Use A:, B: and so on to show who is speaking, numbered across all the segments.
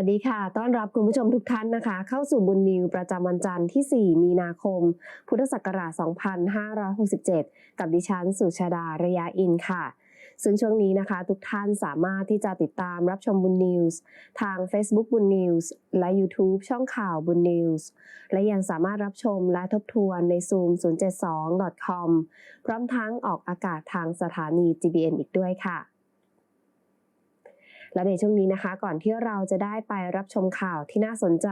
A: สวัสดีค่ะ ต้อนรับคุณผู้ชมทุกท่านนะคะ เข้าสู่บุญนิวประจำวันจันทร์ที่ 4 มีนาคม พุทธศักราช 2567 กับดิฉันสุชาดาระยะอินค่ะ ซึ่งช่วงนี้นะคะ ทุกท่านสามารถที่จะติดตามรับชมบุญนิวส์ทาง Facebook บุญนิวส์และ YouTube ช่องข่าวบุญนิวส์และยังสามารถรับชมและทบทวนใน Zoom 072.com พร้อมทั้งออกอากาศทางสถานี GBN อีกด้วยค่ะ และในช่วงนี้นะคะ ก่อนที่เราจะได้ไปรับชมข่าวที่น่าสนใจ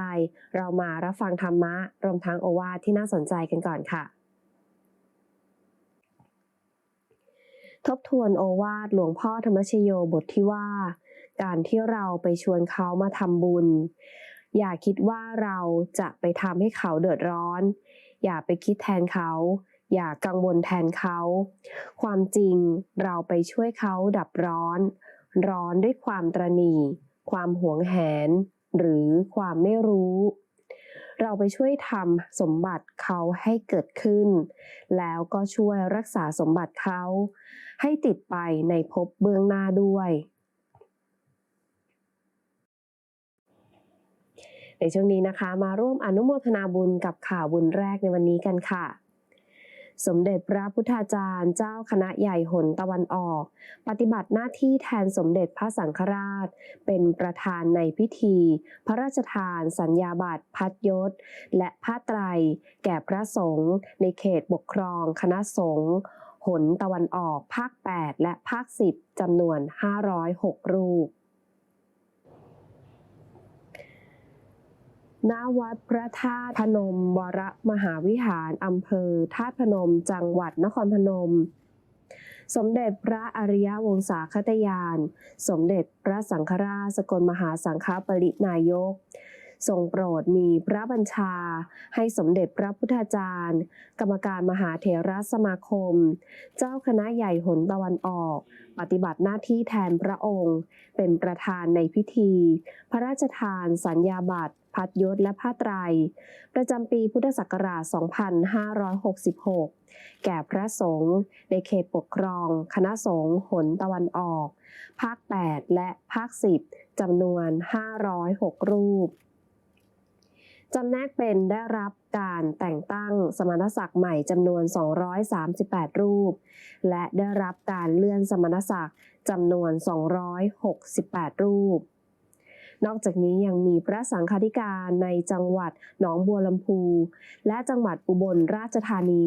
A: เรามารับฟังธรรมะรวมทั้งโอวาทที่น่าสนใจกันก่อนค่ะ ทบทวนโอวาทหลวงพ่อธรรมชโยบทที่ว่า การที่เราไปชวนเขามาทำบุญ อย่าคิดว่าเราจะไปทำให้เขาเดือดร้อน อย่าไปคิดแทนเขาอย่ากังวลแทนเขา ความจริงเราไปช่วยเขาดับร้อน ร้อนด้วยความตรณีความหวงแหน หรือความไม่รู้ เราไปช่วยทำสมบัติเขาให้เกิดขึ้น แล้วก็ช่วยรักษาสมบัติเขา ให้ติดไปในภพเบื้องหน้าด้วย ในช่วงนี้นะคะ มาร่วมอนุโมทนาบุญกับข่าวบุญแรกในวันนี้กันค่ะ สมเด็จพระพุทธาจารย์ เจ้าคณะใหญ่หนตะวันออก ปฏิบัติหน้าที่แทนสมเด็จพระสังฆราช เป็นประธานในพิธี พระราชทาน สัญญาบัตรพัดยศ และผ้าไตร แก่พระสงฆ์ในเขตปกครองคณะสงฆ์หนตะวันออกภาค 8 และภาค 10จำนวน 506 รูป ณวัดพระธาตุพนม วรมหาวิหารอำเภอธาตุพนม จังหวัดนครพนม สมเด็จพระอริยวงศาคตยาน สมเด็จพระสังฆราชสกลมหาสังฆปรินายกทรงโปรดมีพระบัญชา ให้สมเด็จพระพุทธาจารย์ กรรมการมหาเถรสมาคม เจ้าคณะใหญ่หนตะวันออก ปฏิบัติหน้าที่แทนพระองค์ เป็นประธานในพิธี พระราชทานสัญญาบัตร พัดยศและผ้าไตร ประจำปีพุทธศักราช 2566 แก่พระสงฆ์ในเขตปกครอง คณะสงฆ์หนตะวันออก ภาค 8 และภาค 10 จำนวน 506 รูปจำแนกเป็นได้รับการแต่งตั้งสมณศักดิ์ใหม่จำนวน 238 รูป และได้รับการเลื่อนสมณศักดิ์จำนวน 268 รูป นอกจากนี้ยังมีพระสังฆาธิการในจังหวัดหนองบัวลำพู และจังหวัดอุบลราชธานี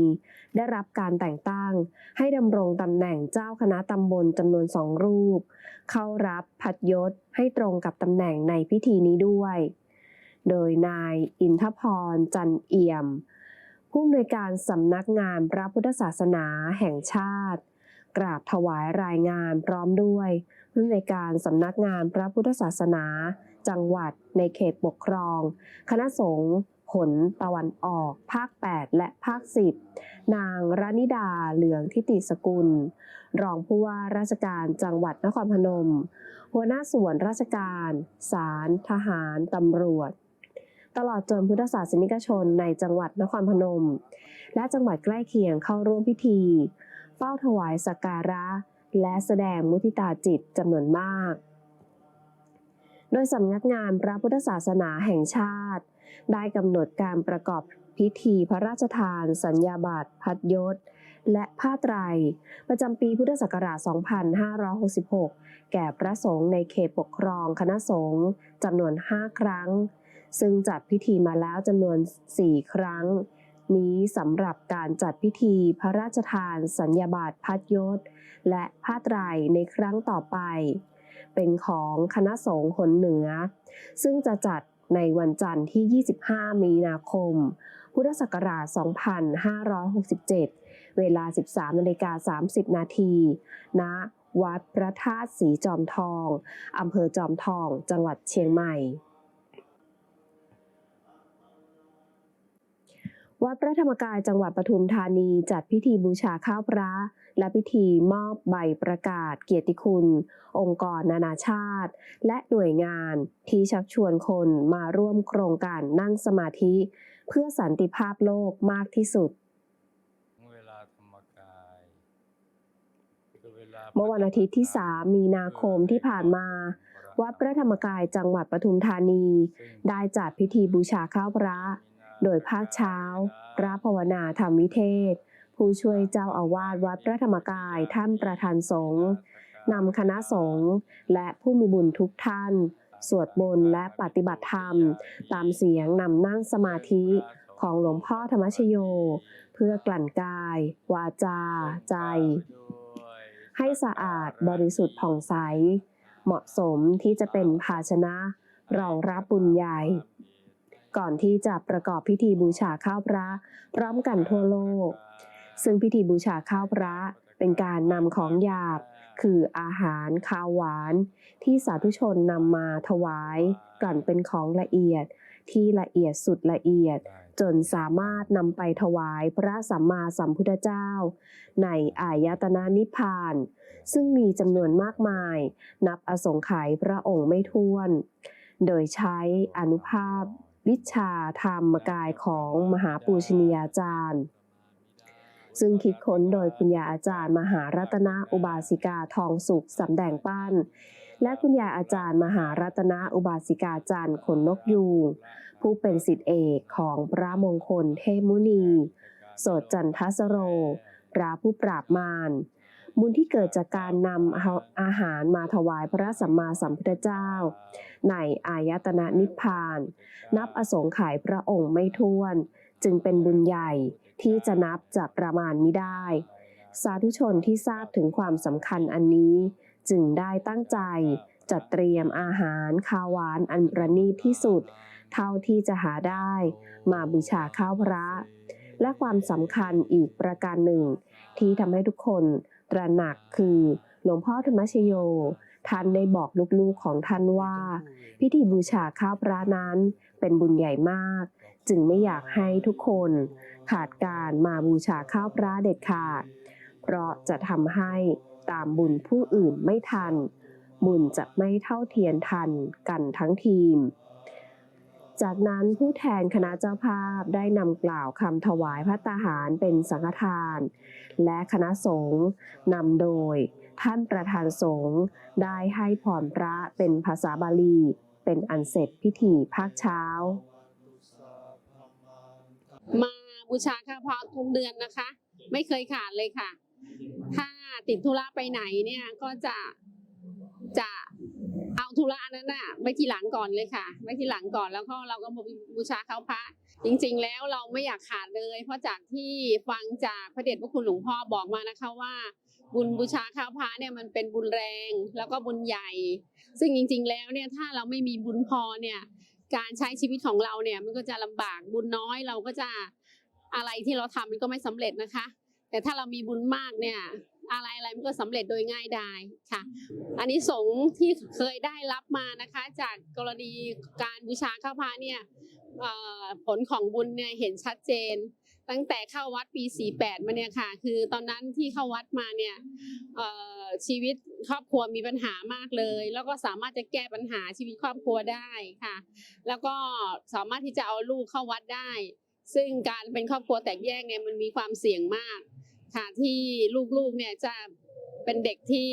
A: ได้รับการแต่งตั้ง ให้ดำรงตำแหน่งเจ้าคณะตำบลจำนวนสองรูป เข้ารับพัดยศให้ตรงกับตำแหน่งในพิธีนี้ด้วย โดยนายอินทพรจันเอี่ยม ผู้อำนวยการสำนักงานพระพุทธศาสนาแห่งชาติ กราบถวายรายงานพร้อมด้วย ผู้อำนวยการสำนักงานพระพุทธศาสนา จังหวัดในเขตปกครอง คณะสงฆ์ผลตะวันออก ภาค 8 และภาค 10 นางรานิดาเหลืองทิติสกุล รองผู้ว่าราชการจังหวัดนครพนม หัวหน้าส่วนราชการ ศาลทหาร ตำรวจ ตลอดจนพุทธศาสนิกชนในจังหวัดนครพนม และจังหวัดใกล้เคียงเข้าร่วมพิธี เฝ้าถวายสักการะ และแสดงมุทิตาจิตจำนวนมาก โดยสำนักงานพระพุทธศาสนาแห่งชาติ ได้กำหนดการประกอบพิธีพระราชทาน สัญญาบัตรพัดยศ และผ้าไตร ประจำปีพุทธศักราช 2566 แก่พระสงฆ์ในเขตปกครองคณะสงฆ์จำนวน 5 ครั้ง ซึ่งจัดพิธีมาแล้วจำนวน 4 ครั้ง นี้สำหรับการจัดพิธีพระราชทานสัญญาบัตรพัดยศ และผ้าไตรในครั้งต่อไป เป็นของคณะสงฆ์หนเหนือ ซึ่งจะจัดในวันจันทร์ที่ 25 มีนาคม พุทธศักราช 2567 เวลา 13นาฬิกา30 นาทีณวัดพระธาตุสีจอมทอง อำเภอจอมทอง จังหวัดเชียงใหม่ วัดพระธรรมกายจังหวัดปทุมธานีจัดพิธีบูชาข้าวพระ และพิธีมอบใบประกาศเกียรติคุณ องค์กรนานาชาติ และหน่วยงานที่ชักชวนคนมาร่วมโครงการนั่งสมาธิ เพื่อสันติภาพโลกมากที่สุด
B: เมื่
A: อวันอาทิตย์ที่ 3 มีนาคมที่ผ่านมา วัดพระธรรมกายจังหวัดปทุมธานี ได้จัดพิธีบูชาข้าวพระ โดยภาคเช้าพระภาวนาธรรมวิเทศ ผู้ช่วยเจ้าอาวาสวัดพระธรรมกายท่านประธานสงฆ์นำคณะสงฆ์และผู้มีบุญทุกท่าน สวดมนต์และปฏิบัติธรรม ตามเสียงนำนั่งสมาธิของหลวงพ่อธรรมชโย เพื่อกลั่นกาย วาจา ใจ ให้สะอาดบริสุทธิ์ผ่องใส เหมาะสมที่จะเป็นภาชนะรองรับบุญใหญ่ ก่อนที่จะประกอบพิธีบูชาข้าวพระ พร้อมกันทั่วโลก ซึ่งพิธีบูชาข้าวพระเป็นการนำของหยาบ คืออาหารข้าวหวาน ที่สาธุชนนำมาถวายกลั่นเป็นของละเอียด ที่ละเอียดสุดละเอียด จนสามารถนำไปถวายพระสัมมาสัมพุทธเจ้า ในอายตนะนิพพาน ซึ่งมีจำนวนมากมาย นับอสงไขยพระองค์ไม่ท้วน โดยใช้อนุภาพ วิชาธรรมกายของมหาปูชนียาจารย์ ซึ่งคิดค้นโดยคุณยายอาจารย์มหารัตนอุบาสิกาทองสุขสำแดงปั้น และคุณยายอาจารย์มหารัตนอุบาสิกาจันทร์ขนนกยูงผู้เป็นสิทธิเอกของพระมงคลเทมุนี โสดจันทสโรพระผู้ปราบมาร บุญที่เกิดจากการนำอาอาหารมาถวายพระสัมมาสัมพุทธเจ้า ในอายตนะนิพพาน นับอสงไขยพระองค์ไม่ท้วน จึงเป็นบุญใหญ่ที่จะนับจะประมาณไม่ได้ สาธุชนที่ทราบถึงความสำคัญอันนี้ จึงได้ตั้งใจจัดเตรียมอาหารข้าวหวานอันประณีตที่สุด เท่าที่จะหาได้ มาบูชาข้าวพระ และความสำคัญอีกประการหนึ่ง ที่ทำให้ทุกคน ตระหนักคือหลวงพ่อธรรมชโย ท่านได้บอกลูกๆของท่านว่า พิธีบูชาข้าวพระนั้นเป็นบุญใหญ่มาก จึงไม่อยากให้ทุกคนขาดการมาบูชาข้าวพระเด็ดขาด เพราะจะทำให้ตามบุญผู้อื่นไม่ทัน บุญจะไม่เท่าเทียมทันกันทั้งทีม จากนั้นผู้แทนคณะเจ้าภาพได้นำกล่าวคำถวายพระตาหารเป็นสังฆทาน และคณะสงฆ์นำโดย ท่านประธานสงฆ์ได้ให้พรพระเป็นภาษาบาลี เป็นอันเสร็จพิธีภาคเช้า
B: มาบูชาข้าพรทุกเดือนนะคะ ไม่เคยขาดเลยค่ะ ถ้าติดธุระไปไหนเนี่ยก็จะจะเอาธุระนั้นน่ะไว้ทีหลังก่อนเลยค่ะไว้ทีหลังก่อนแล้วก็เราก็บูชาข้าพระ จริงๆ แล้วเราไม่อยากขาดเลย เพราะจากที่ฟังจากพระเดชพระคุณหลวงพ่อบอกมานะคะว่า บุญบูชาข้าวพระเนี่ยมันเป็นบุญแรงแล้วก็บุญใหญ่ ซึ่งจริง ๆ แล้วเนี่ยถ้าเราไม่มีบุญพอเนี่ยการใช้ชีวิตของเราเนี่ยมันก็จะลำบากบุญน้อยเราก็จะอะไรที่เราทำมันก็ไม่สำเร็จนะคะ แต่ถ้าเรามีบุญมากเนี่ยอะไรอะไรมันก็สำเร็จโดยง่ายดายค่ะ อันนี้สงส์ที่เคยได้รับมานะคะ จากกรณีการบูชาข้าวพระเนี่ย ผลของบุญเนี่ยเห็นชัดเจน ตั้งแต่เข้าวัดปี 48 มาเนี่ยค่ะ คือตอนนั้นที่เข้าวัดมาเนี่ยชีวิตครอบครัวมีปัญหามากเลย แล้วก็สามารถจะแก้ปัญหาชีวิตครอบครัวได้ค่ะ แล้วก็สามารถที่จะเอาลูกเข้าวัดได้ ซึ่งการเป็นครอบครัวแตกแยกเนี่ยมันมีความเสี่ยงมากค่ะที่ลูกๆเนี่ยจะเป็นเด็กที่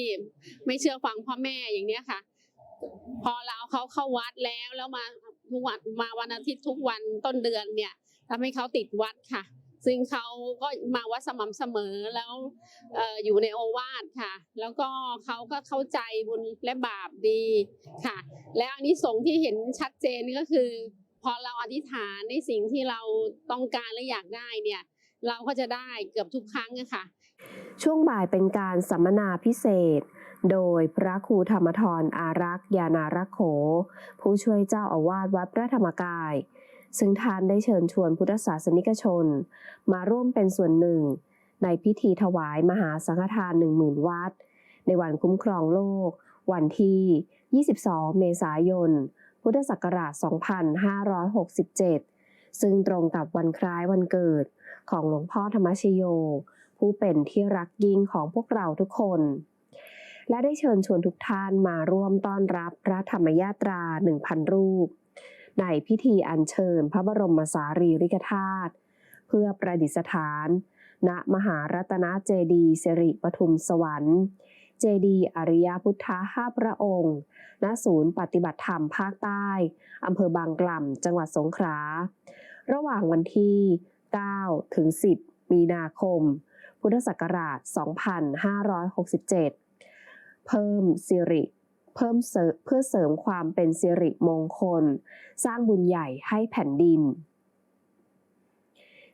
B: ไม่เชื่อฟังพ่อแม่อย่างเนี้ยค่ะ พอเราเอาเขาเข้าวัดแล้วแล้วมา ทุกวันมาวันอาทิตย์ทุกวันต้นเดือนเนี่ยทำให้เขาติดวัดค่ะ ซึ่งเขาก็มาวัดสม่ำเสมอแล้วอออยู่ในโอวาทค่ะ แล้วก็เขาก็เข้าใจบุญและบาปดีค่ะ แล้วอันนี้สงที่เห็นชัดเจนก็คือ พอเราอธิษฐานในสิ่งที่เราต้องการและอยากได้เนี่ยเราก็จะได้เกือบทุกครั้งอะค่ะ
A: ช่วงบ่ายเป็นการสัมมนาพิเศษ โดยพระครูธรรมทรอารักษ์ยานารักโข ผู้ช่วยเจ้าอาวาสวัดพระธรรมกาย ซึ่งท่านได้เชิญชวนพุทธศาสนิกชน มาร่วมเป็นส่วนหนึ่ง ในพิธีถวายมหาสังฆทาน10,000วัด ในวันคุ้มครองโลก วันที่ 22 เมษายน พุทธศักราช 2567 ซึ่งตรงกับวันคล้ายวันเกิดของหลวงพ่อธรรมชโย ผู้เป็นที่รักยิ่งของพวกเราทุกคน และได้เชิญชวนทุกท่านมาร่วมต้อนรับพระธรรมยาตรา 1,000 รูป ในพิธีอัญเชิญพระบรมสารีริกธาตุเพื่อประดิษฐาน ณมหารัตนเจดีสิริปทุมสวรรค์ เจดีอริยพุทธห้าพระองค์ ณศูนย์ปฏิบัติธรรมภาคใต้อำเภอบางกล่ำจังหวัดสงขลาระหว่างวันที่ 9 ถึง 10 มีนาคม พุทธศักราช 2567 เพิ่มสิริ เพิ่มเพื่อเสริมความเป็นสิริมงคล สร้างบุญใหญ่ให้แผ่นดิน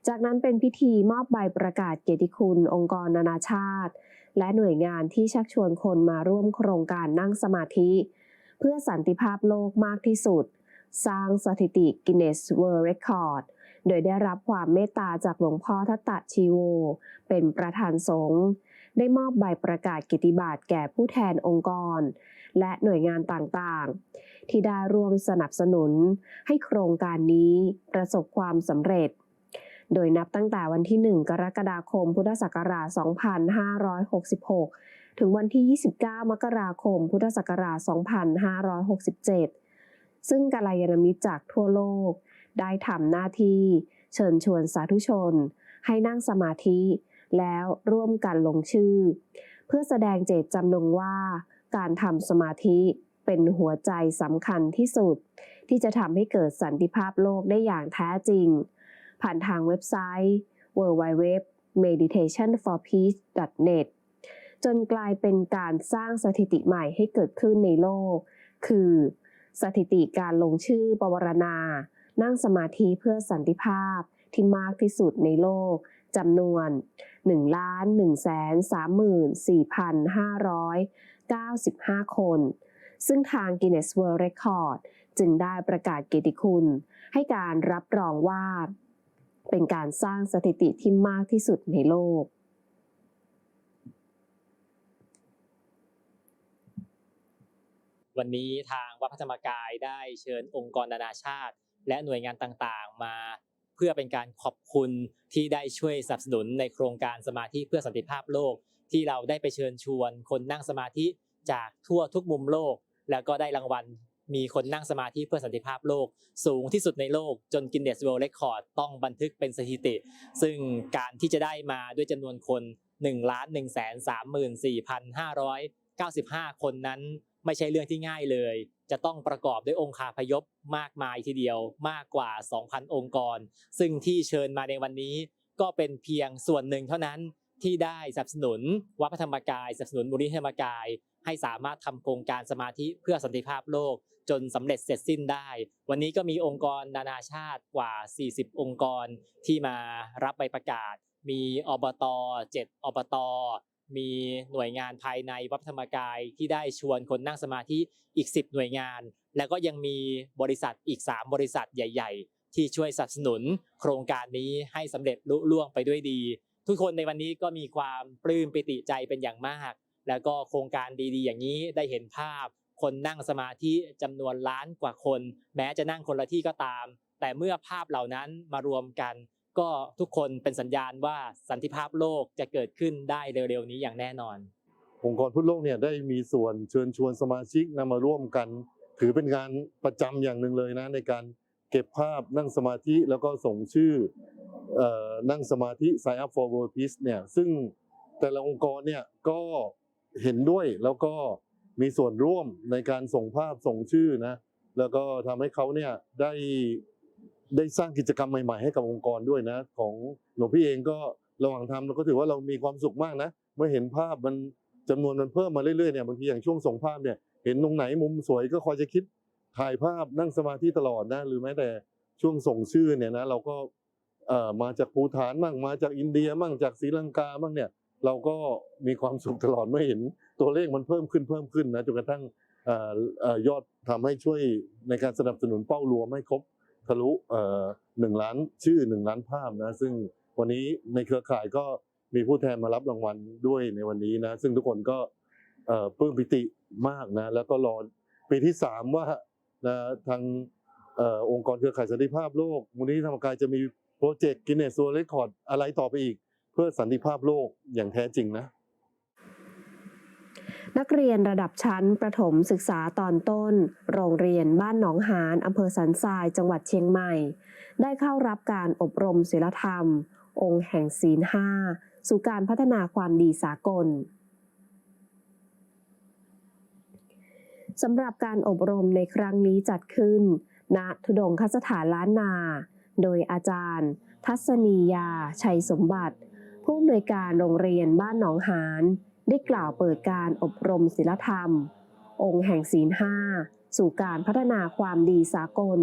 A: จากนั้นเป็นพิธีมอบใบประกาศเกียรติคุณ องค์กรนานาชาติ และหน่วยงานที่ชักชวนคนมาร่วมโครงการนั่งสมาธิ เพื่อสันติภาพโลกมากที่สุด สร้างสถิติ Guinness World Record โดยได้รับความเมตตาจากหลวงพ่อทัตตะชีโว เป็นประธานสงฆ์ ได้มอบใบประกาศกิตติบัตรแก่ผู้แทนองค์กร และหน่วยงานต่างๆ ที่ได้ร่วมสนับสนุน ให้โครงการนี้ประสบความสำเร็จ โดยนับตั้งแต่วันที่ 1 กรกฎาคม พุทธศักราช 2566 ถึงวันที่ 29 มกราคม พุทธศักราช 2567 ซึ่งกาลยานมิตรจากทั่วโลก ได้ทำหน้าที่เชิญชวนสาธุชน ให้นั่งสมาธิ แล้วร่วมกันลงชื่อ เพื่อแสดงเจตจำนงว่า การทำสมาธิเป็นหัวใจสำคัญที่สุด ที่จะทำให้เกิดสันติภาพโลกได้อย่างแท้จริง ผ่านทางเว็บไซต์ www.meditationforpeace.net จนกลายเป็นการสร้างสถิติใหม่ให้เกิดขึ้นในโลก คือ สถิติการลงชื่อปวารณา นั่งสมาธิเพื่อสันติภาพที่มากที่สุดในโลก จำนวน 1 1 3 4 5 95 คน ซึ่งทาง Guinness World Record จึงได้ประกาศเกียรติคุณ ให้การรับรองว่า เป็นการสร้างสถิติที่มากที่สุดในโลก
C: วันนี้ทางวัดพระธรรมกายได้เชิญองค์กรนานาชาติ และหน่วยงานต่างๆ มา เพื่อเป็นการขอบคุณที่ได้ช่วยสนับสนุนในโครงการสมาธิเพื่อสันติภาพโลก ที่เราได้ไปเชิญชวน คนนั่งสมาธิจากทั่วทุกมุมโลก แล้วก็ได้รางวัลมีคนนั่งสมาธิเพื่อสันติภาพโลก สูงที่สุดในโลกจนกินเนสเวิลด์เรคคอร์ดต้องบันทึกเป็นสถิติ ซึ่งการที่จะได้มาด้วยจำนวนคน1ล้าน1 3 4 5 95 คนนั้น ไม่ใช่เรื่องที่ง่ายเลย จะต้องประกอบด้วยองค์คาพยพมากมายทีเดียวมากกว่า 2,000 องค์กร ซึ่งที่เชิญมาในวันนี้ก็เป็นเพียงส่วนหนึ่งเท่านั้นที่ได้สนับสนุนวัดพระธรรมกายสนับสนุนมูลนิธิธรรมกาย ให้สามารถทำโครงการสมาธิเพื่อสันติภาพโลก จนสำเร็จเสร็จสิ้นได้ วันนี้ก็มีองค์กรนานาชาติกว่า 40 องค์กรที่มารับใบประกาศ มีอบต 7 อบต มีหน่วยงานภายในวัดธรรมกายที่ได้ชวนคนนั่งสมาธิอีก 10 หน่วยงาน แล้วก็ยังมีบริษัทอีก 3 บริษัทใหญ่ ๆ ที่ช่วยสนับสนุนโครงการนี้ให้สำเร็จลุล่วงไปด้วยดี ทุกคนในวันนี้ก็มีความปลื้มปิติใจเป็นอย่างมาก แล้วก็โครงการดีๆ อย่างนี้ได้เห็นภาพ คนนั่งสมาธิจำนวนล้านกว่าคน แม้จะนั่งคนละที่ก็ตาม แต่เมื่อภาพเหล่านั้นมารวมกัน ก็ทุกคนเป็นสัญญาณว่าสันติภาพโลกจะเกิดขึ้นได้เร็วๆนี้อย่างแน่นอน
D: องค์กรพุทธโลกเนี่ยได้มีส่วนเชิญชวนสมาชิกนำมาร่วมกัน ถือเป็นงานประจำอย่างหนึ่งเลยนะในการเก็บภาพนั่งสมาธิแล้วก็ส่งชื่ออนั่งสมาธิ Sign Up for World Peace เนี่ยซึ่งแต่ละองค์กรเนี่ยก็เห็นด้วยแล้วก็มีส่วนร่วมในการส่งภาพส่งชื่อนะแล้วก็ทำให้เขาเนี่ยได้ ได้สร้างกิจกรรมใหม่ๆให้กับองค์กรด้วยนะ ของหลวงพี่เองก็ระหว่างทำเราก็ถือว่าเรามีความสุขมากนะเมื่อเห็นภาพมันจำนวนมันเพิ่มมาเรื่อยๆเนี่ยบางทีอย่างช่วงส่งภาพเนี่ยเห็นตรงไหนมุมสวยก็คอยจะคิดถ่ายภาพนั่งสมาธิตลอดนะหรือแม้แต่ช่วงส่งชื่อเนี่ยนะเราก็เอ่อมาจากภูฐานมั่งมาจากอินเดียมั่งจากศรีลังกามั่งเนี่ยเราก็มีความสุขตลอดเมื่อเห็นตัวเลขมันเพิ่มขึ้นเพิ่มขึ้นนะจนกระทั่งอ่อยอดทำให้ช่วยในการสนับสนุนเป้ารวมให้ครบ ทะลุเอ่อหนึ่งล้านชื่อหนึ่งล้านภาพนะ ซึ่งวันนี้ในเครือข่ายก็มีผู้แทนมารับรางวัลด้วยในวันนี้นะ ซึ่งทุกคนก็เอ่อปลื้มปิติมากนะ แล้วก็รอปีที่สามว่านะทางเอ่อองค์กรเครือข่ายสันติภาพโลกมูลนิธิธรรมกายจะมีโปรเจกต์กินเนสโซเรคคอร์ดอะไรต่อไปอีก เพื่อสันติภาพโลกอย่างแท้จริงนะ
A: นักเรียนระดับชั้นประถมศึกษาตอนต้น โรงเรียนบ้านหนองหานอำเภอสันทรายจังหวัดเชียงใหม่ ได้เข้ารับการอบรมศีลธรรม องค์แห่งศีลห้าสู่การพัฒนาความดีสากลสำหรับการอบรมในครั้งนี้จัดขึ้น ณทุดงคสถานล้านนา โดยอาจารย์ ทัศนียา ชัยสมบัติ ผู้อำนวยการโรงเรียนบ้านหนองหาน ได้กล่าวเปิดการอบรมศิลธรรม องค์แห่งศีลห้าสู่การพัฒนาความดีสากล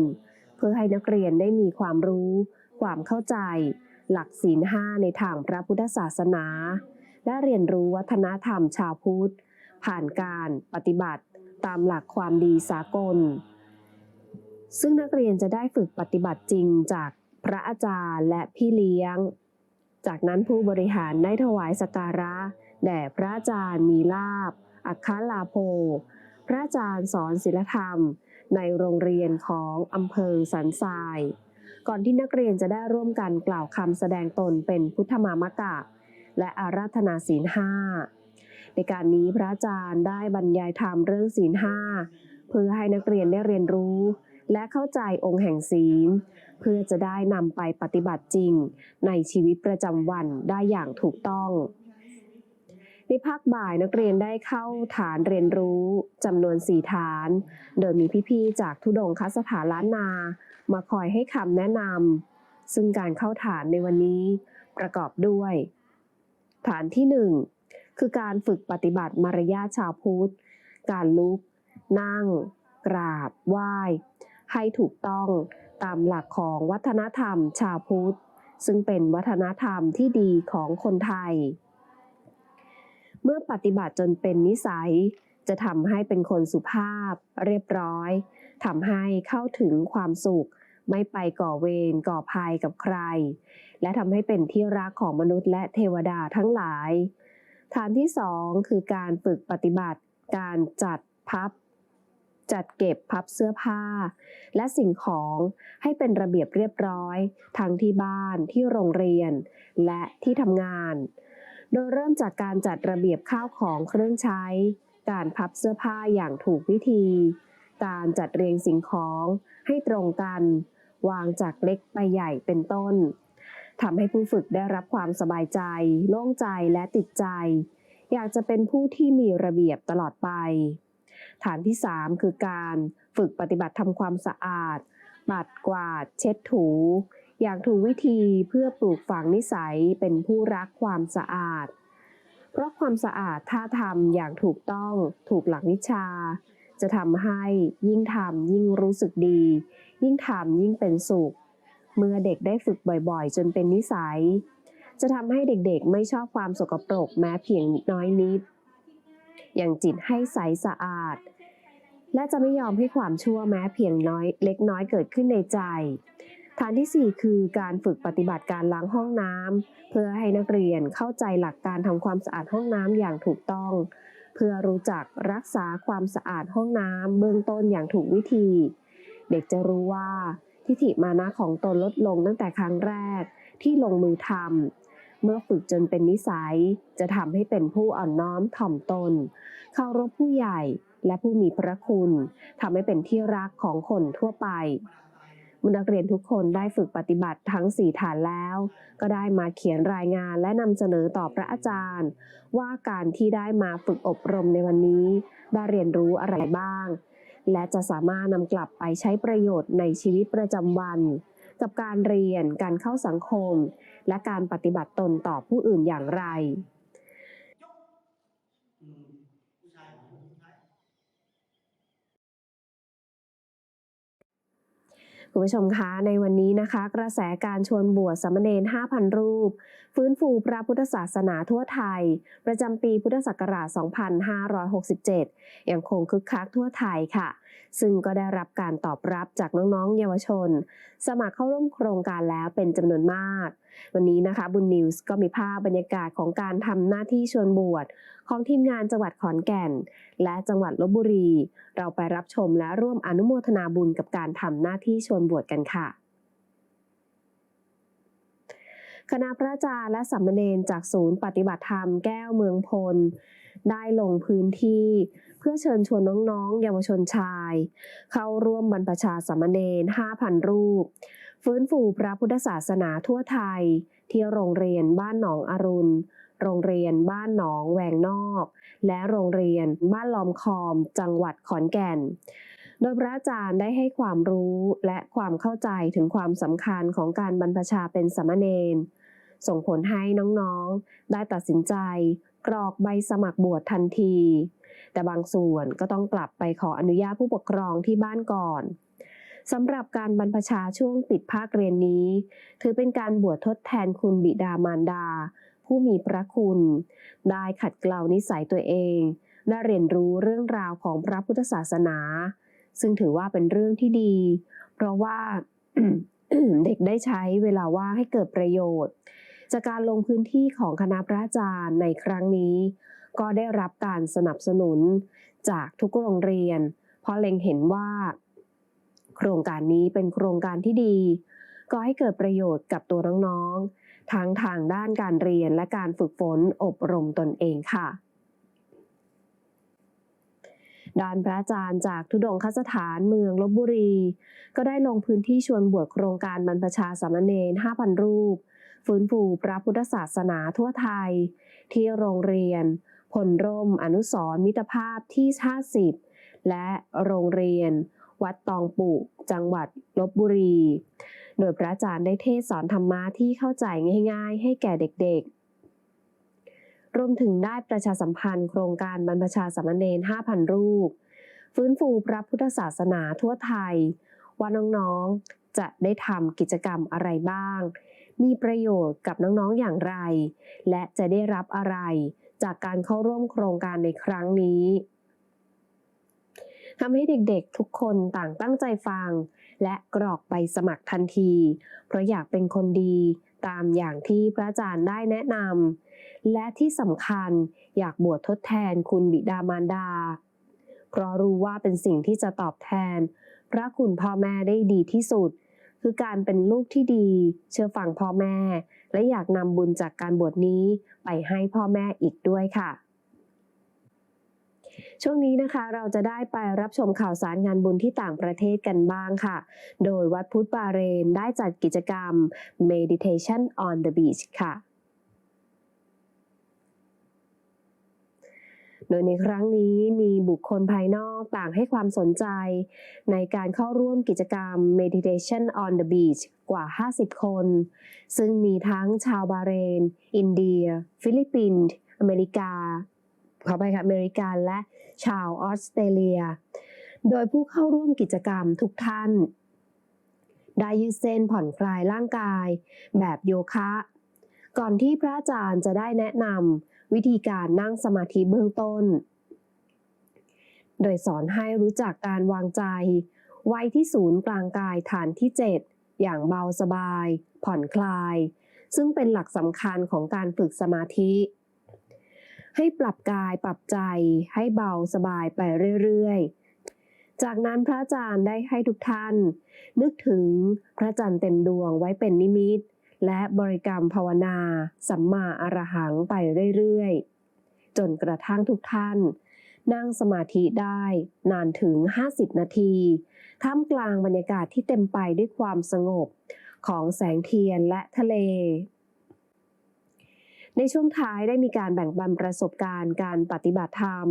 A: เพื่อให้นักเรียนได้มีความรู้ ความเข้าใจ หลักศีลห้าในทางพระพุทธศาสนา และเรียนรู้วัฒนธรรมชาวพุทธ ผ่านการปฏิบัติตามหลักความดีสากล ซึ่งนักเรียนจะได้ฝึกปฏิบัติจริงจากพระอาจารย์และพี่เลี้ยง จากนั้นผู้บริหารได้ถวายสักการะ แด่พระอาจารย์มีลาบ อัคคลาโภ พระอาจารย์สอนศิลธรรม ในโรงเรียนของอำเภอสันทราย ก่อนที่นักเรียนจะได้ร่วมกันกล่าวคำแสดงตนเป็นพุทธมามกะ และอาราธนาศีลห้าในการนี้พระอาจารย์ได้บรรยายธรรมเรื่องศีลห้าเพื่อให้นักเรียนได้เรียนรู้ และเข้าใจองค์แห่งศีล เพื่อจะได้นำไปปฏิบัติจริง ในชีวิตประจำวันได้อย่างถูกต้อง ในภาคบ่ายนักเรียนได้เข้าฐานเรียนรู้จำนวนสี่ฐาน โดยมีพี่ๆ จากทุดงคสถานล้านนา มาคอยให้คำแนะนำซึ่งการเข้าฐานในวันนี้ประกอบด้วย ฐานที่หนึ่งคือการฝึกปฏิบัติมารยาชาวพุทธ การลุก นั่ง กราบ ไหว้ ให้ถูกต้องตามหลักของวัฒนธรรมชาวพุทธ ซึ่งเป็นวัฒนธรรมที่ดีของคนไทย เมื่อปฏิบัติจนเป็นนิสัย จะทำให้เป็นคนสุภาพ เรียบร้อยทำให้เข้าถึงความสุข ไม่ไปก่อเวรก่อภัยกับใคร และทำให้เป็นที่รักของมนุษย์และเทวดาทั้งหลาย ฐานที่ 2 คือการฝึกปฏิบัติ การจัดพับจัดเก็บพับเสื้อผ้า และสิ่งของให้เป็นระเบียบเรียบร้อย ทั้งที่บ้านที่โรงเรียน และที่ทำงาน โดยเริ่มจากการจัดระเบียบข้าวของเครื่องใช้ การพับเสื้อผ้าอย่างถูกวิธี การจัดเรียงสิ่งของให้ตรงกัน วางจากเล็กไปใหญ่เป็นต้นทำให้ผู้ฝึกได้รับความสบายใจ โล่งใจและติดใจ อยากจะเป็นผู้ที่มีระเบียบตลอดไป ฐานที่ 3 คือการฝึกปฏิบัติทำความสะอาดปัดกวาด เช็ดถู อย่างถูกวิธีเพื่อปลูกฝังนิสัยเป็นผู้รักความสะอาด เพราะความสะอาดถ้าทำอย่างถูกต้องถูกหลักวิชา จะทำให้ยิ่งทำยิ่งรู้สึกดี ยิ่งทำยิ่งเป็นสุข เมื่อเด็กได้ฝึกบ่อยๆ จนเป็นนิสัย จะทำให้เด็กๆไม่ชอบความสกปรกแม้เพียงน้อยนิด อย่างจิตให้ใสสะอาดและจะไม่ยอมให้ความชั่วแม้เพียงน้อยเล็กน้อยเกิดขึ้นในใจ ฐานที่ 4 คือการฝึกปฏิบัติการล้างห้องน้ำเพื่อให้นักเรียนเข้าใจหลักการทำความสะอาดห้องน้ำอย่างถูกต้อง เพื่อรู้จักรักษาความสะอาดห้องน้ำเบื้องต้นอย่างถูกวิธี เด็กจะรู้ว่าทิฏฐิมานะของตนลดลงตั้งแต่ครั้งแรกที่ลงมือทำเมื่อฝึกจนเป็นนิสัย จะทำให้เป็นผู้อ่อนน้อมถ่อมตนเคารพผู้ใหญ่และผู้มีพระคุณทำให้เป็นที่รักของคนทั่วไป นักเรียนทุกคนได้ฝึกปฏิบัติทั้ง 4 ฐานแล้ว ก็ได้มาเขียนรายงานและนำเสนอต่อพระอาจารย์ ว่าการที่ได้มาฝึกอบรมในวันนี้ ได้เรียนรู้อะไรบ้าง และจะสามารถนำกลับไปใช้ประโยชน์ในชีวิตประจำวัน กับการเรียนการเข้าสังคม และการปฏิบัติตนต่อผู้อื่นอย่างไร คุณผู้ชมคะในวันนี้นะคะ กระแสการชวนบวชสามเณร5,000 รูป ฟื้นฟูพระพุทธศาสนาทั่วไทย ประจำปีพุทธศักราช 2567 ยังคงคึกคักทั่วไทยค่ะ ซึ่งก็ได้รับการตอบรับจากน้องๆ เยาวชน สมัครเข้าร่วมโครงการแล้วเป็นจำนวนมาก วันนี้นะคะบุญนิวส์ก็มีภาพบรรยากาศของการทำหน้าที่ชวนบวชของทีมงานจังหวัดขอนแก่น และจังหวัดลบบุรี เราไปรับชมและร่วมอนุโมทนาบุญกับการทำหน้าที่ชวนบวชกันค่ะ คณะพระอาจารย์และสามเณรจากศูนย์ปฏิบัติธรรมแก้วเมืองพล ได้ลงพื้นที่เพื่อเชิญชวนน้องๆ เยาวชนชาย เข้าร่วมบรรพชาสามเณร5,000 รูป ฟื้นฟูพระพุทธศาสนาทั่วไทย ที่โรงเรียนบ้านหนองอรุณ โรงเรียนบ้านหนองแวงนอก และโรงเรียนบ้านลอมคอม จังหวัดขอนแก่นโดยพระอาจารย์ได้ให้ความรู้และความเข้าใจถึงความสำคัญของการบรรพชาเป็นสามเณร ส่งผลให้น้องๆ ได้ตัดสินใจ กรอกใบสมัครบวชทันที แต่บางส่วนก็ต้องกลับไปขออนุญาตผู้ปกครองที่บ้านก่อนสำหรับการบรรพชาช่วงปิดภาคเรียนนี้ ถือเป็นการบวชทดแทนคุณบิดามารดา ผู้มีพระคุณ ได้ขัดเกลานิสัยตัวเอง ได้เรียนรู้เรื่องราวของพระพุทธศาสนา ซึ่งถือว่าเป็นเรื่องที่ดี เพราะว่าเด็กได้ใช้เวลาว่างให้เกิดประโยชน์ จากการลงพื้นที่ของคณะพระอาจารย์ในครั้งนี้ ก็ได้รับการสนับสนุนจากทุกโรงเรียน เพราะเล็งเห็นว่า โครงการนี้เป็นโครงการที่ดี ก็ให้เกิดประโยชน์กับตัวน้องๆ ทั้งทางด้านการเรียนและการฝึกฝนอบรมตนเองค่ะด้านพระอาจารย์จากทุดงคสถานเมืองลบบุรี ก็ได้ลงพื้นที่ชวนบวชโครงการบรรพชาสามเณร5,000 รูป ฟื้นฟูพระพุทธศาสนาทั่วไทย ที่โรงเรียน พลร่มอนุสรมิตรภาพที่ 50 และโรงเรียน วัดตองปุจังหวัดลบบุรี โดยพระอาจารย์ได้เทศสอนธรรมะที่เข้าใจง่ายๆ ให้แก่เด็กๆรวมถึงได้ประชาสัมพันธ์โครงการบรรพชาสามเณร5,000 รูป ฟื้นฟูพระพุทธศาสนาทั่วไทย ว่าน้องๆ จะได้ทำกิจกรรมอะไรบ้าง มีประโยชน์กับน้องๆอย่างไร และจะได้รับอะไร จากการเข้าร่วมโครงการในครั้งนี้ทำให้เด็กๆทุกคนต่างตั้งใจฟัง และกรอกไปสมัครทันที เพราะอยากเป็นคนดีตามอย่างที่พระอาจารย์ได้แนะนำและที่สำคัญอยากบวชทดแทนคุณบิดามารดา เพราะรู้ว่าเป็นสิ่งที่จะตอบแทน พระคุณพ่อแม่ได้ดีที่สุด คือการเป็นลูกที่ดี เชื่อฟังพ่อแม่ และอยากนำบุญจากการบวชนี้ไปให้พ่อแม่อีกด้วยค่ะ ช่วงนี้นะคะเราจะได้ไปรับชมข่าวสารงานบุญที่ต่างประเทศกันบ้างค่ะ โดยวัดพุทธบาเรนได้จัดกิจกรรม Meditation on the Beach ค่ะ โดยในครั้งนี้มีบุคคลภายนอกต่างให้ความสนใจ ในการเข้าร่วมกิจกรรม Meditation on the Beach กว่า 50 คน ซึ่งมีทั้งชาวบาเรน อินเดีย ฟิลิปปินส์อเมริกาขอไปค่ะอเมริกันและชาวออสเตรเลีย โดยผู้เข้าร่วมกิจกรรมทุกท่าน ได้ยืดเส้นผ่อนคลายร่างกาย แบบโยคะ ก่อนที่พระอาจารย์จะได้แนะนำ วิธีการนั่งสมาธิเบื้องต้น โดยสอนให้รู้จักการวางใจ ไว้ที่ศูนย์กลางกายฐานที่ 7 อย่างเบาสบาย ผ่อนคลาย ซึ่งเป็นหลักสำคัญของการฝึกสมาธิ ให้ปรับกายปรับใจให้เบาสบายไปเรื่อยๆจากนั้นพระอาจารย์ได้ให้ทุกท่าน นึกถึงพระจันทร์เต็มดวงไว้เป็นนิมิต และบริกรรมภาวนา สัมมาอรหังไปเรื่อยๆ จนกระทั่งทุกท่าน นั่งสมาธิได้นานถึง 50 นาที ท่ามกลางบรรยากาศที่เต็มไปด้วยความสงบของแสงเทียนและทะเล ในช่วงท้ายได้มีการแบ่งปันประสบการณ์การปฏิบัติธรรม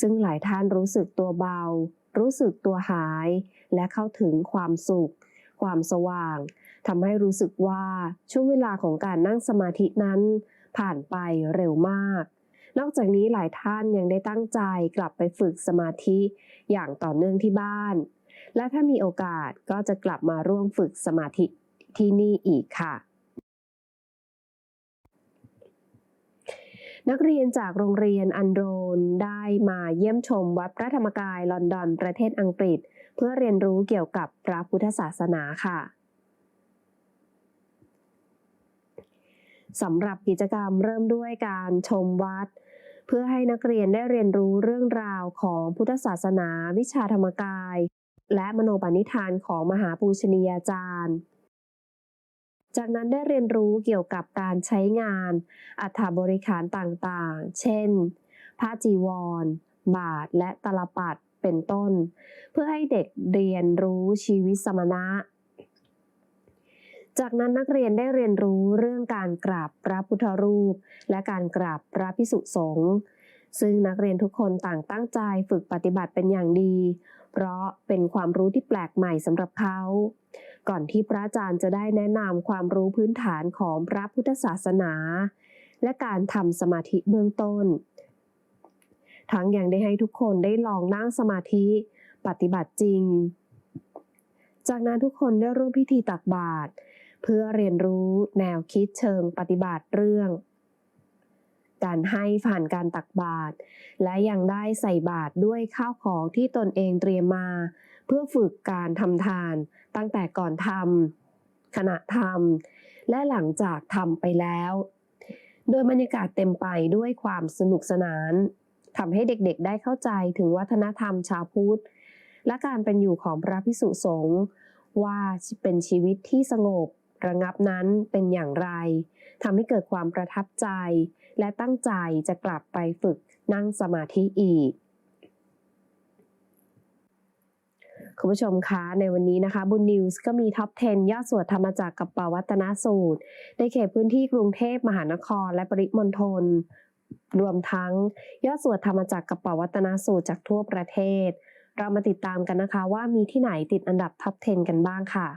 A: ซึ่งหลายท่านรู้สึกตัวเบา รู้สึกตัวหาย และเข้าถึงความสุข ความสว่าง ทำให้รู้สึกว่าช่วงเวลาของการนั่งสมาธินั้น ผ่านไปเร็วมาก นอกจากนี้หลายท่านยังได้ตั้งใจกลับไปฝึกสมาธิอย่างต่อเนื่องที่บ้าน และถ้ามีโอกาสก็จะกลับมาร่วมฝึกสมาธิที่นี่อีกค่ะ นักเรียนจากโรงเรียนอันโดนได้มาเยี่ยมชมวัดพระธรรมกายลอนดอนประเทศอังกฤษ เพื่อเรียนรู้เกี่ยวกับพระพุทธศาสนาค่ะ สำหรับกิจกรรมเริ่มด้วยการชมวัด เพื่อให้นักเรียนได้เรียนรู้เรื่องราวของพุทธศาสนา วิชาธรรมกาย และมโนปณิธานของมหาปูชนียาจารย์ จากนั้นได้เรียนรู้เกี่ยวกับการใช้งาน อัฐบริขารต่างๆ เช่น ผ้าจีวร บาทและตลปัดเป็นต้น เพื่อให้เด็กเรียนรู้ชีวิตสมณะ จากนั้นนักเรียนได้เรียนรู้เรื่องการกราบพระพุทธรูป และการกราบพระพิสุสงฆ์ซึ่งนักเรียนทุกคนต่างตั้งใจฝึกปฏิบัติเป็นอย่างดี เพราะเป็นความรู้ที่แปลกใหม่สำหรับเขา ก่อนที่พระอาจารย์จะได้แนะนำความรู้พื้นฐานของพระพุทธศาสนา และการทำสมาธิเบื้องต้น ทั้งยังได้ให้ทุกคนได้ลองนั่งสมาธิปฏิบัติจริง จากนั้นทุกคนได้ร่วมพิธีตักบาตร เพื่อเรียนรู้แนวคิดเชิงปฏิบัติเรื่อง การให้ผ่านการตักบาตรและยังได้ใส่บาตรด้วยข้าวของที่ตนเองเตรียมมา เพื่อฝึกการทำทาน ตั้งแต่ก่อนทำขณะทำและหลังจากทำไปแล้ว โดยบรรยากาศเต็มไปด้วยความสนุกสนานทำให้เด็กๆ ได้เข้าใจถึงวัฒนธรรมชาวพุทธและการเป็นอยู่ของพระพิสุสงฆ์ว่าเป็นชีวิตที่สงบ ระงับนั้นเป็นอย่างไรทำให้เกิดความประทับใจ และตั้งใจจะกลับไปฝึกนั่งสมาธิอีกคุณผู้ชมคะในวันนี้นะคะบุญนิวส์ก็มีท็อป 10 ยอดสวดธรรมจักรกับปวัตนสูตร ในเขตพื้นที่กรุงเทพมหานครและปริมณฑลรวมทั้งยอดสวดธรรมจักรกับปวัตนสูตรจากทั่วประเทศ เรามาติดตามกันนะคะว่ามีที่ไหนติดอันดับท็อป 10 กันบ้างค่ะ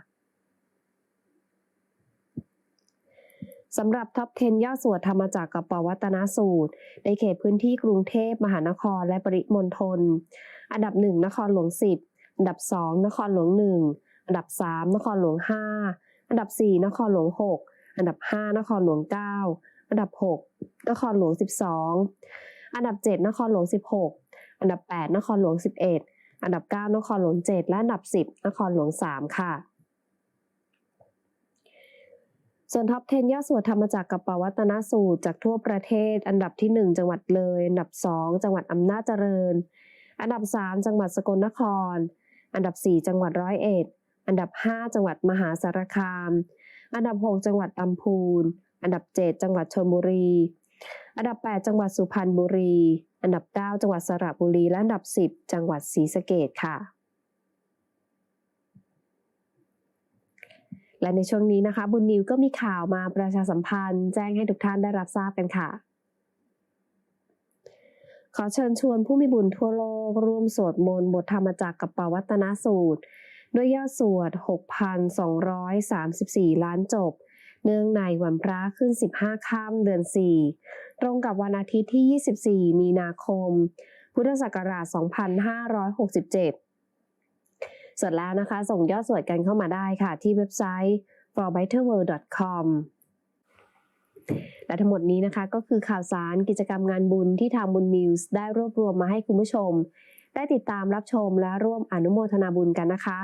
A: สำหรับท็อป 10ยอดสวดธรรมจักรกับปวัตนสูตร ในเขตพื้นที่กรุงเทพมหานครและปริมณฑล อันดับ 1 นครหลวง 10 อันดับ 2 นครหลวง 1 อันดับ 3 นครหลวง 5 อันดับ 4 นครหลวง 6 อันดับ 5 นครหลวง 9 อันดับ 6 นครหลวง 12 อันดับ 7 นครหลวง 16 อันดับ 8 นครหลวง 11 อันดับ 9 นครหลวง 7 และอันดับ 10 นครหลวง 3 ค่ะ ส่วนท็อป 10ยอดสวดธรรมจักรกับปวัตนสูตรจากทั่วประเทศ อันดับที่ 1 จังหวัดเลย อันดับ 2 จังหวัดอำนาจเจริญ อันดับ 3 จังหวัดสกลนคร อันดับ 4 จังหวัดร้อยเอ็ด อันดับ 5 จังหวัดมหาสารคาม อันดับ 6 จังหวัดลำพูน อันดับ 7 จังหวัดชลบุรี อันดับ 8 จังหวัดสุพรรณบุรี อันดับ 9 จังหวัดสระบุรี และอันดับ 10 จังหวัดศรีสะเกษค่ะ และในช่วงนี้นะคะบุญนิวก็มีข่าวมาประชาสัมพันธ์แจ้งให้ทุกท่านได้รับทราบกันค่ะ ขอเชิญชวนผู้มีบุญทั่วโลกร่วมสวดมนต์บทธรรมจักรกับปวัตนสูตร ด้วยยอดสวด 6,234 ล้านจบ เนื่องในวันพระขึ้น 15ค่ำเดือน 4 ตรงกับวันอาทิตย์ที่ 24 มีนาคม พุทธศักราช 2567 เสร็จแล้วนะคะ ส่งยอดสวดกันเข้ามาได้ค่ะ ที่เว็บไซต์ forbetterworld.com และทั้งหมดนี้นะคะก็คือข่าวสารกิจกรรมงานบุญที่ทางบุญนิวส์ได้รวบรวมมาให้คุณผู้ชม ได้ติดตามรับชมและร่วมอนุโมทนาบุญกันนะคะ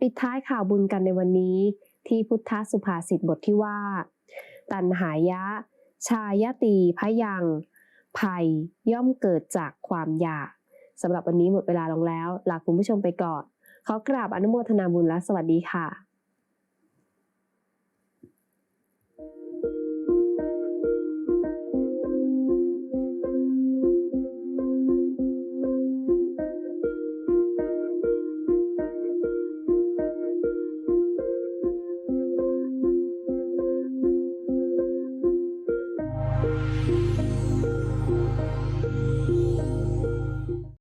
A: ปิดท้ายข่าวบุญกันในวันนี้ ที่พุทธสุภาษิตบทที่ว่า ตันหายะ ชายตีพยัง ภัยย่อมเกิดจากความอยากสำหรับวันนี้หมดเวลาลงแล้ว ลาคุณผู้ชมไปก่อน ขอกราบอนุโมทนาบุญและสวัสดีค่ะ